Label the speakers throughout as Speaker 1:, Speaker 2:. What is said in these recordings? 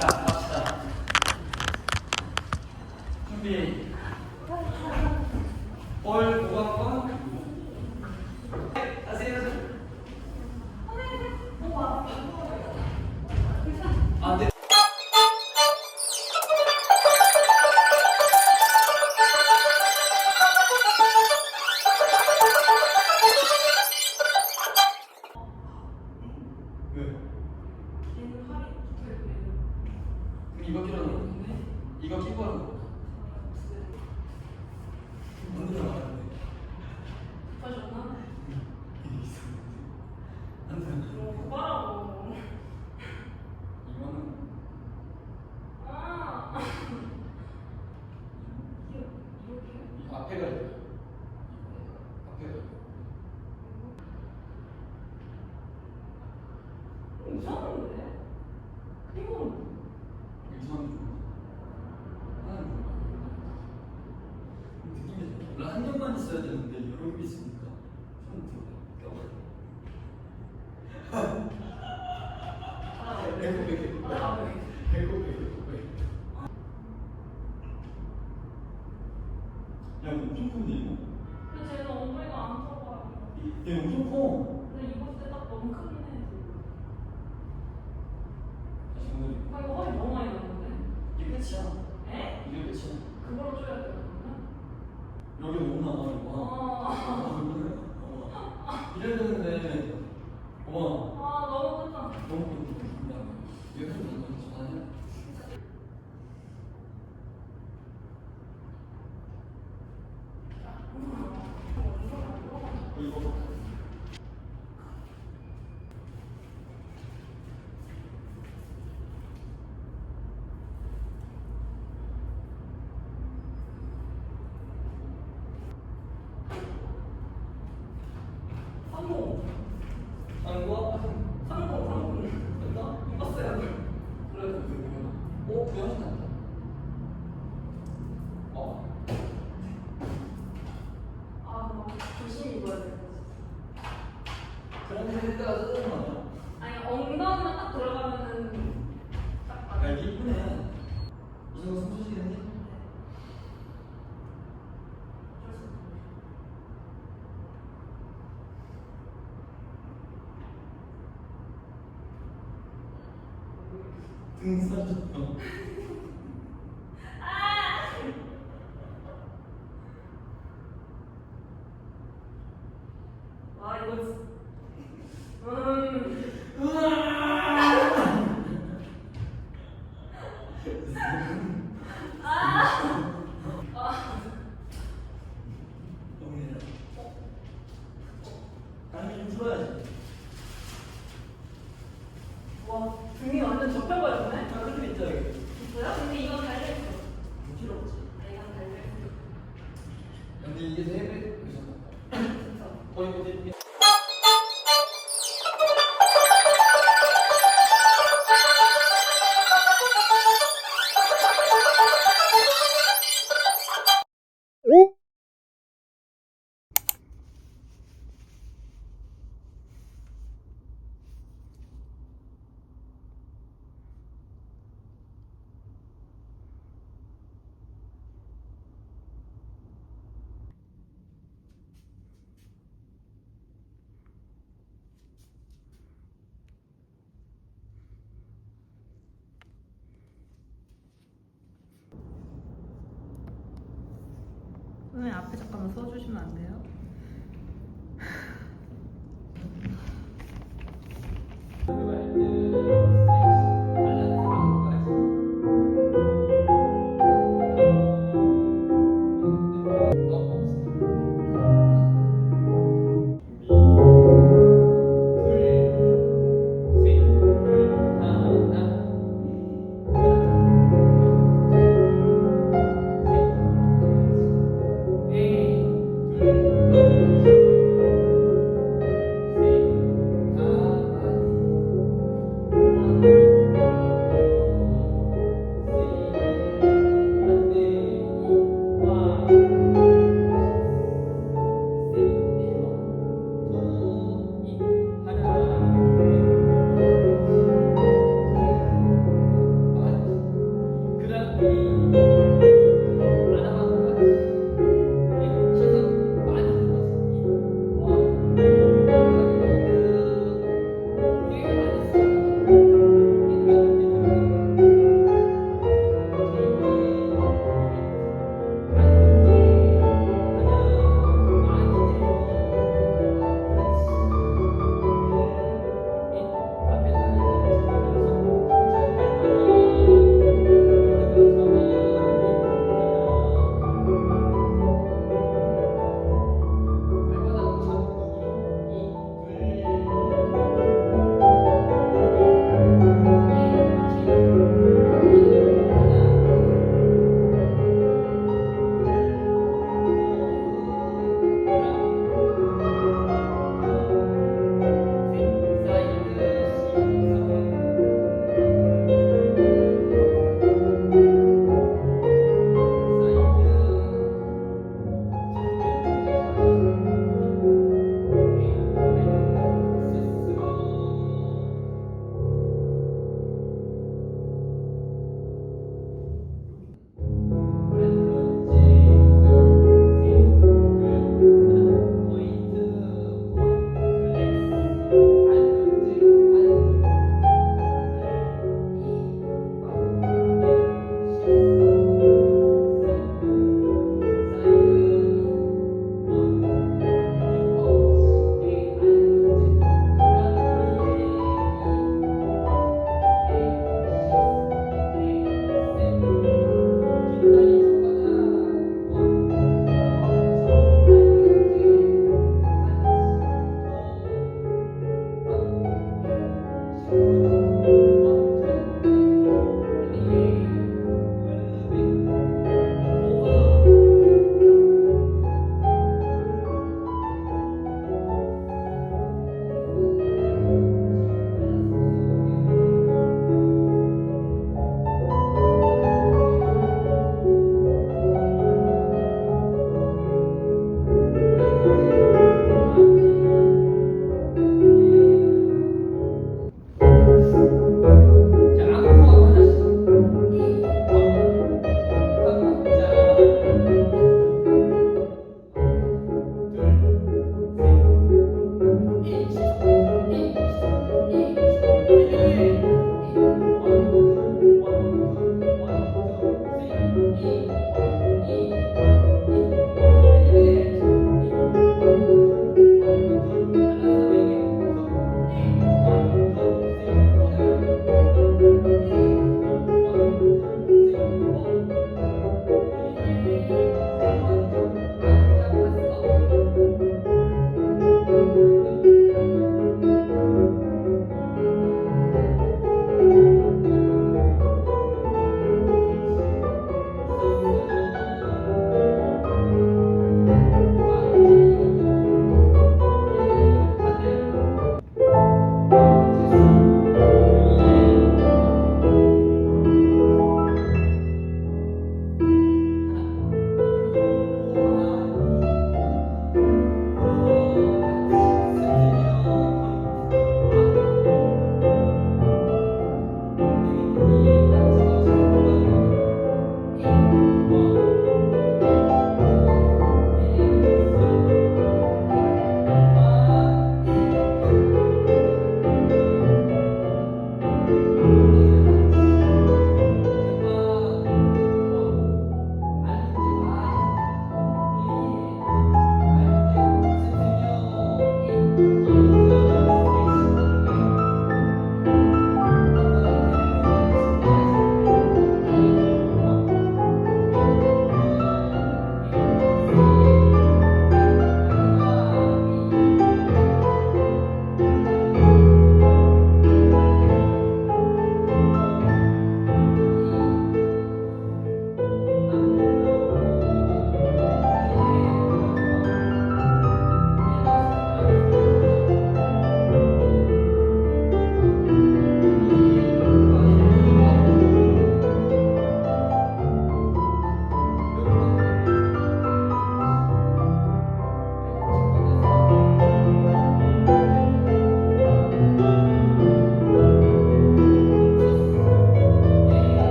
Speaker 1: 자, 갑시다. 준비. 여기
Speaker 2: 오면 아니 엉덩이만 딱 들어가면 선생님 앞에 잠깐만 써주시면 안 돼요?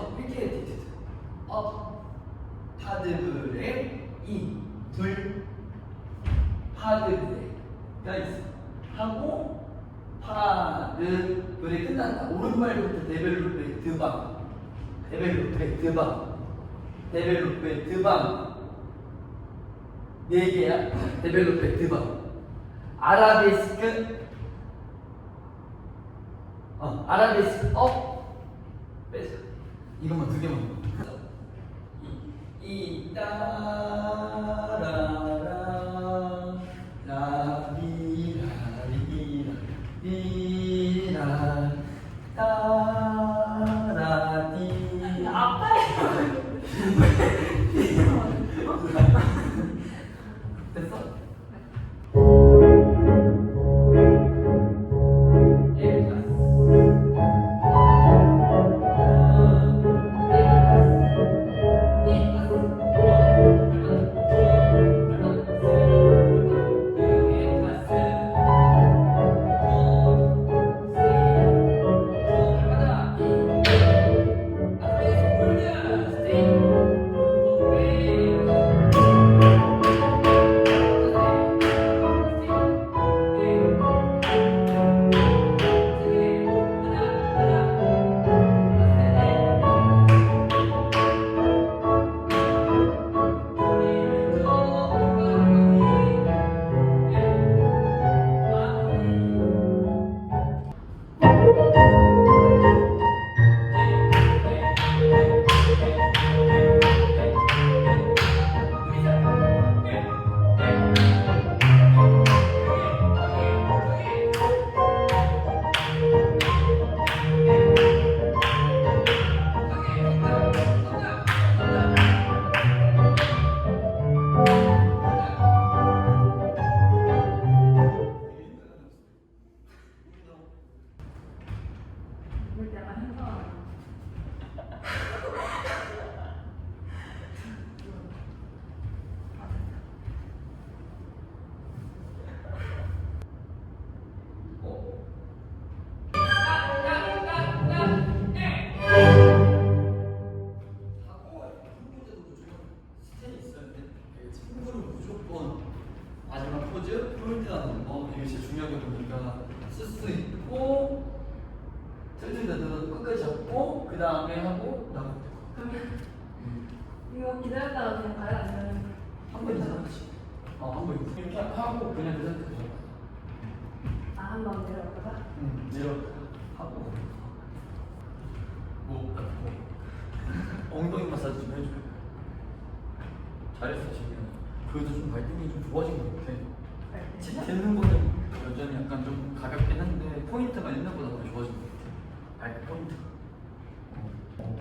Speaker 1: 포인트에서 이렇게 디트 업 브레이크 이둘 브레이크가 있어. 하고 브레이크 끝난다. 오른발부터 데벨롭의 드방. 데벨롭의 드방. 데벨롭의 드방. 네 개야. 데벨롭의 드방. 아라베스크. 어 아라베스크. 업. 빼자 이것만 두 개만 이 따라라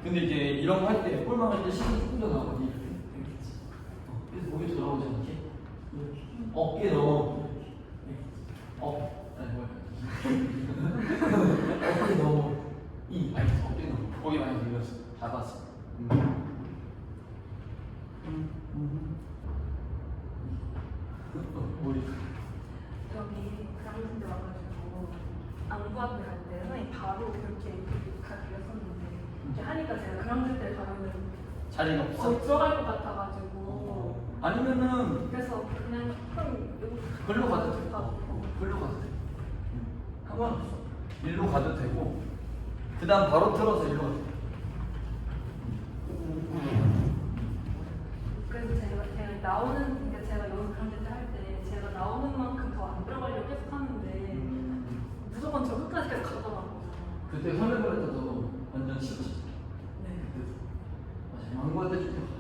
Speaker 1: 근데 이제 이런 거 할 때 볼만 할때 힘이 조금 더 나오거든. 이렇게. 어, 그래서 목이 더 나오지 않게. 어깨 넘어. 이렇게. 어. 아니 뭐야. 어깨 넘어. 이 아니 어깨 넘어. 거기 많이 들렸어. 잡았어. 음. 음. 음. 어, 머리.
Speaker 2: 여기 그랑스 때 와가지고 안구 앞에 갈 때 선생님 바로 그렇게 가기로 했었는데 이렇게 하니까 제가 그랑스 때 가면은
Speaker 1: 자리가 없어.
Speaker 2: 거의 들어갈 것 같아가지고
Speaker 1: 어. 아니면은
Speaker 2: 그래서 그냥 조금 여기
Speaker 1: 글로 가도 돼.
Speaker 2: 가고.
Speaker 1: 어, 글로 가도 돼. 응. 상관없어. 일로 가도 되고, 그 다음 바로 틀어서.
Speaker 2: 그래서 제가, 제가 나오는 그러니까 제가 여기 그랑스 때할때 제가 나오는 만큼 더 안 들어가려고 계속 하는데 무조건 저 끝까지 계속 가더라고요
Speaker 1: 그때 설레발에서도 완전 싫었지.
Speaker 2: 네
Speaker 1: 맞아. 망고한테 좀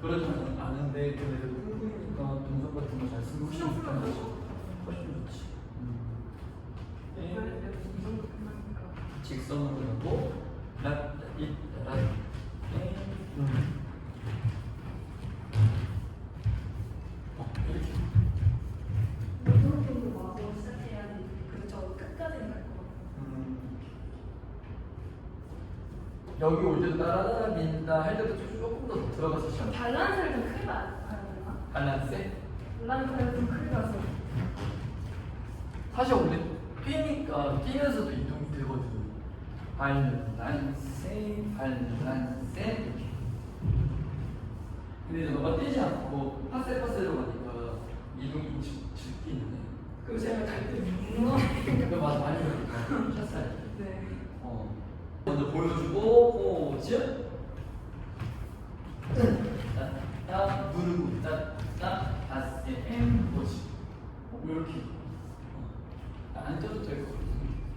Speaker 1: 그렇지 않은데 그래도 흥분이니까 동선 같은 거 잘 쓰고 훨씬
Speaker 2: 좋다
Speaker 1: 훨씬 좋지. 음. 네.
Speaker 2: 네.
Speaker 1: 직선으로 하고 네. 음. 어, 갈 같아. 음. 여기 올때 따라다 민다. 할 때도 들어가서 시작.
Speaker 2: 밸런스를 좀 크게 봐야?
Speaker 1: 밸런스?
Speaker 2: 밸런스를 좀 크게 봐서
Speaker 1: 사실 원래 뛰니까 뛰면서도 이동이 되거든. 밸런스, 밸런스 이렇게. 근데 너가 뛰지 않고 파세 파세로 가니까 이동이 죽긴 해. 그 제가 갈때 그 맞아 많이 그러니까 샷살.
Speaker 2: 네.
Speaker 1: 어. 먼저 보여주고 포 즈. 딱 누르고 딱딱 다시 엠 포즈. 어, 이렇게. 어. 안 쪄도 될 것 같아.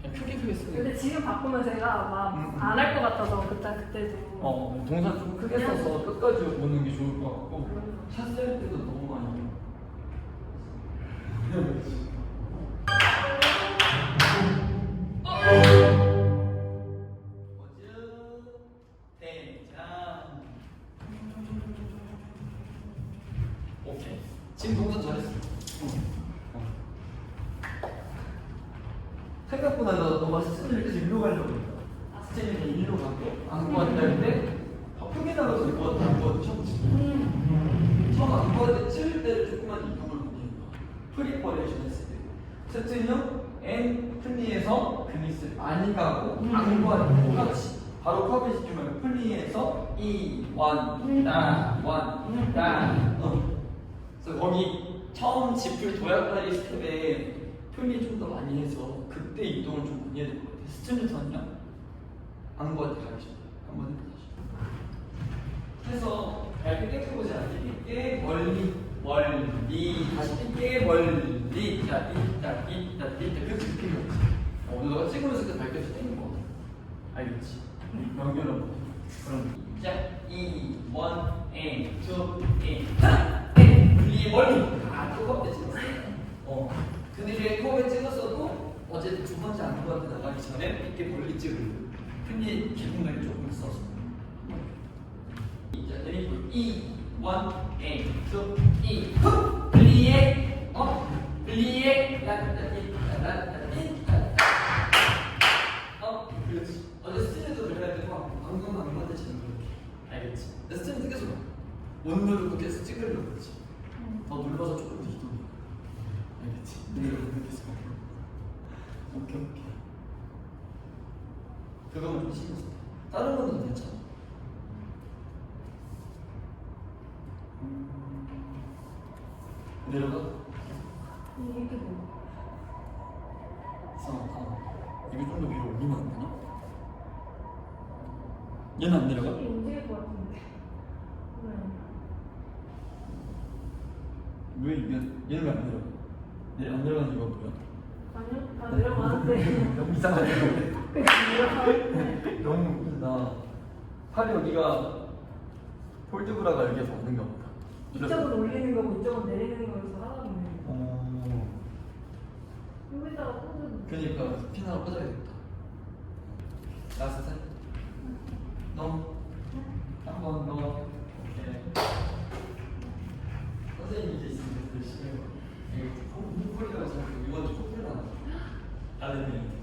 Speaker 1: 그냥 크게 쓰는.
Speaker 2: 근데 지금 바꾸면 제가 막
Speaker 1: 음, 음.
Speaker 2: 안 할 것 같아서 그때 그때도
Speaker 1: 어 동사 좀 크게 써서 끝까지 보는 게 좋을 것 같고
Speaker 2: 음.
Speaker 1: 샷셀 때도 너무 많이. 스탠을 계속 일로 가려고 했다. 스탠이 일로 가고 안 구한다 했는데 바쁘게 나가서 일 구한다 안 구한다 처음 치
Speaker 2: 음.
Speaker 1: 처음 안 구한다 칠 때를 조금만 이동을 보내는 거야. 프리퍼레이션 했을 때. 세트는 N 플리에서 그리스 많이 가고 안 구하는 똑같이 바로 커브 시키면 플리에서 E 원, 따, 원, 따. 어. 그래서 거기 처음 지풀 도약다리 스텝에 플리 좀더 많이 해서 그때 이동을 좀 많이 해야 될 것 같아. 스튜디오는요? 안 구할 때 가기 전에 한번 해보자. 해서 얇게 땡겨보지 않게 땡게 멀리 멀리 다시 땡게 멀리. 자 이따 이따 이따 그렇게 느낌이 없지 어, 너가 찍으면서 그 밝혀서 땡긴 거. 알겠지? 연결은 못 그럼 시작 2, 1, A, 2, A 하나, A 멀리 멀리. 아 뜨겁게 찍었어 어 근데 이게 컵에 찍었어도 어쨌든 두 번째 안구한테 나가기 전에 이렇게 멀리 찍으려고 흔히 기분감이 조금 있어서 자, 내리고 2, 1, A, 2, 2, 후! 분리해, 어? 분리해, 라라라리, 라라라리, 어? 그렇지. 어제 스틸도 그래야 되고, 방금 안 맞을 지는 그렇게. 알겠지? 스틸은 계속 못 누르고 계속 찍으려고 그러지. 더 눌러서 조금 더 이동 해. 알겠지? 누르고 계속. 오케이, 오케이. 그거만 좀 신경 써. 다른 거는 괜찮아. 내려가?
Speaker 2: 이게 뭐
Speaker 1: 이상하다. 이거 좀더 위로 올리면 안 되나? 얘는 안 내려가?
Speaker 2: 이게 움직일 것 같은데 네.
Speaker 1: 왜 이게 얘는 왜안 내려가? 얘안 내려가는 이유가 뭐야?
Speaker 2: 아니요 다 내려가는데
Speaker 1: 너무 이상하네.
Speaker 2: 그 내려가는데
Speaker 1: 너무 웃긴다. 팔이 여기가 폴드브라가 여기에서 왔는가 보다.
Speaker 2: 이쪽은 올리는 거고 이쪽은 내리는 거여서 하다 보면
Speaker 1: 어.
Speaker 2: 여기다가 꽂은
Speaker 1: 그니까 핀 하나 꽂아야겠다. 라스트 셋. 너. 한번 더. 오케이. 선생님이 이제 있으면 열심히 해봐. 이거 콧소리가 자꾸 이번 주 콧소리 나나. 아드님.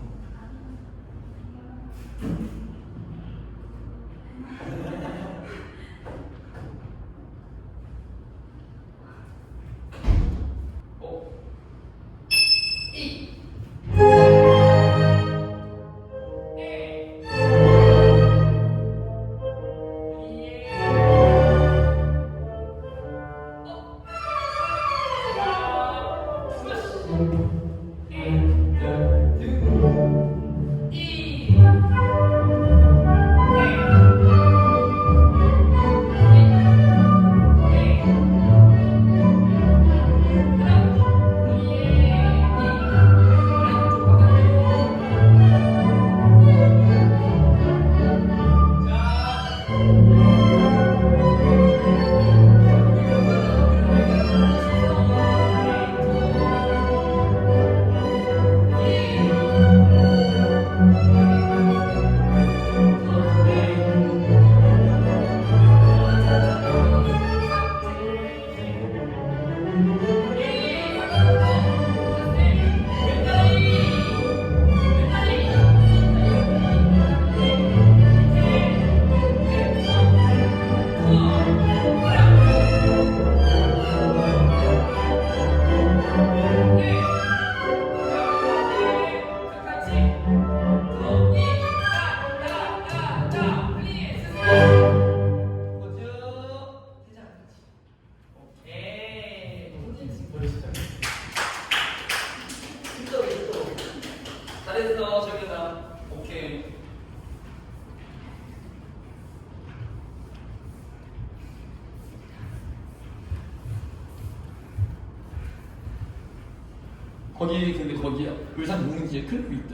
Speaker 1: 40 bin